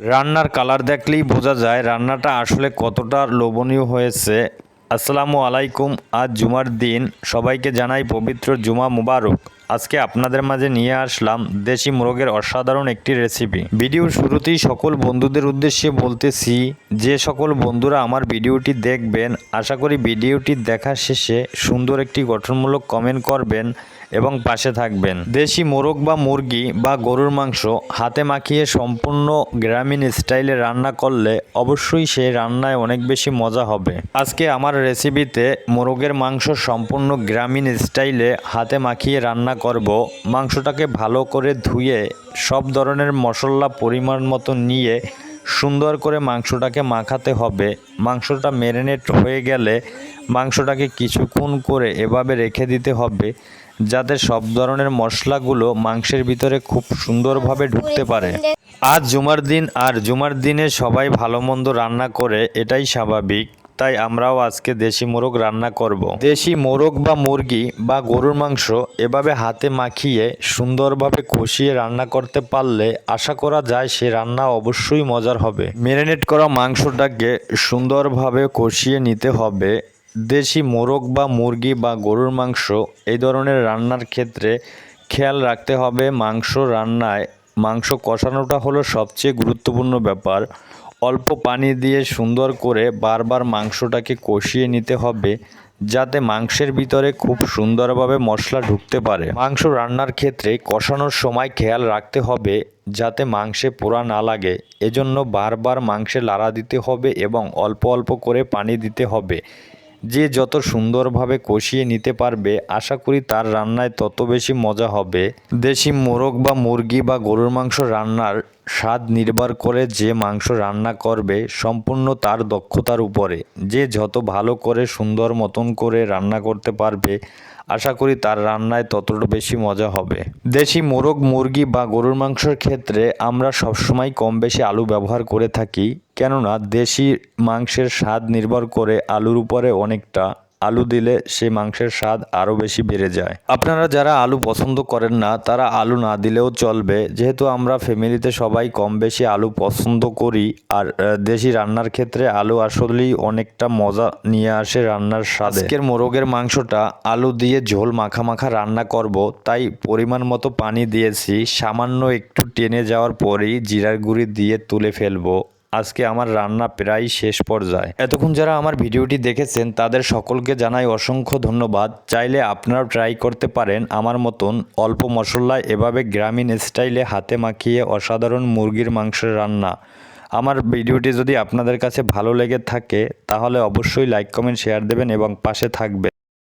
রান্নার কালার দেখলেই বোঝা যায় রান্নাটা আসলে কতটা লোভনীয় হয়েছে। আসসালামু আলাইকুম, আজ জুমার দিন। সবাইকে জানাই পবিত্র জুমা মুবারক। আজকে আপনাদের মাঝে নিয়ে আসলাম দেশি মোরগের অসাধারণ একটি রেসিপি ভিডিওর শুরুতেই সকল বন্ধুদের উদ্দেশ্যে বলতেছি যে সকল বন্ধুরা আমার ভিডিওটি দেখবেন, আশা করি ভিডিওটি দেখা শেষে সুন্দর একটি গঠনমূলক কমেন্ট করবেন এবং পাশে থাকবেন। দেশি মোরগ বা মুরগি বা গরুর মাংস হাতে মাখিয়ে সম্পূর্ণ গ্রামীণ স্টাইলে রান্না করলে অবশ্যই সেই রান্নায় অনেক বেশি মজা হবে। আজকে আমার রেসিপিতে মোরগের মাংস সম্পূর্ণ গ্রামীণ স্টাইলে হাতে মাখিয়ে রান্না করব, মাংসটাকে ভালো করে ধুয়ে সব ধরনের মশলা পরিমাণ মতো নিয়ে সুন্দর করে মাংসটাকে মাখাতে হবে। মাংসটা ম্যারিনেট হয়ে গেলে মাংসটাকে কিছুক্ষণ করে এভাবে রেখে দিতে হবে, যাতে সব ধরনের মশলাগুলো মাংসের ভিতরে খুব সুন্দরভাবে ঢুকতে পারে। আজ জুমার দিন, আর জুমার দিনে সবাই ভালো মন্দ রান্না করে, এটাই স্বাভাবিক। তাই আমরাও আজকে দেশি মোরগ রান্না করব। দেশি মোরগ বা মুরগি বা গরুর মাংস এভাবে হাতে মাখিয়ে সুন্দরভাবে কষিয়ে রান্না করতে পারলে আশা করা যায় সে রান্না অবশ্যই মজার হবে। ম্যারিনেট করা মাংসটাকে সুন্দরভাবে কষিয়ে নিতে হবে। দেশি মোরগ বা মুরগি বা গরুর মাংস এই ধরনের রান্নার ক্ষেত্রে খেয়াল রাখতে হবে। মাংস রান্নায় মাংস কষানোটা হলো সবচেয়ে গুরুত্বপূর্ণ ব্যাপার। অল্প পানি দিয়ে সুন্দর করে বারবার মাংসটাকে কষিয়ে নিতে হবে, যাতে মাংসের ভিতরে খুব সুন্দরভাবে মশলা ঢুকতে পারে। মাংস রান্নার ক্ষেত্রে কষানোর সময় খেয়াল রাখতে হবে, যাতে মাংসে পোড়া না লাগে। এজন্য বারবার মাংসে লাড়া দিতে হবে এবং অল্প অল্প করে পানি দিতে হবে। যে যত সুন্দরভাবে কষিয়ে নিতে পারবে, আশা করি তার রান্নায় তত বেশি মজা হবে। দেশি মোরগ বা মুরগি বা গরুর মাংস রান্নার স্বাদ নির্ভর করে যে মাংস রান্না করবে, সম্পূর্ণ তার দক্ষতার উপরে। যে যত ভালো করে সুন্দর মতন করে রান্না করতে পারবে, আশা করি তার রান্নায় ততটা বেশি মজা হবে। দেশি মোরগ, মুরগি বা গরুর মাংসের ক্ষেত্রে আমরা সবসময় কম বেশি আলু ব্যবহার করে থাকি, কেননা দেশি মাংসের স্বাদ নির্ভর করে আলুর উপরে অনেকটা আলু দিলে সেই মাংসের স্বাদ আরও বেশি বেড়ে যায়। আপনারা যারা আলু পছন্দ করেন না, তারা আলু না দিলেও চলবে। যেহেতু আমরা ফ্যামিলিতে সবাই কম বেশি আলু পছন্দ করি, আর দেশি রান্নার ক্ষেত্রে আলু আসলেই অনেকটা মজা নিয়ে আসে রান্নার স্বাদে। আজকের মোরগের মাংসটা আলু দিয়ে ঝোল মাখা মাখা রান্না করব, তাই পরিমাণ মতো পানি দিয়েছি। সামান্য একটু টেনে যাওয়ার পরেই জিরার গুঁড়ি দিয়ে তুলে ফেলব। আজকে আমার রান্না প্রায় শেষ পর্যায়ে। এতক্ষণ যারা আমার ভিডিওটি দেখেছেন, তাদের সকলকে জানাই অসংখ্য ধন্যবাদ। চাইলে আপনারাও ট্রাই করতে পারেন আমার মতন অল্প মশলায় এভাবে গ্রামীণ স্টাইলে হাতে মাখিয়ে অসাধারণ মুরগির মাংসের রান্না। আমার ভিডিওটি যদি আপনাদের কাছে ভালো লেগে থাকে, তাহলে অবশ্যই লাইক কমেন্ট শেয়ার দেবেন এবং পাশে থাকবেন।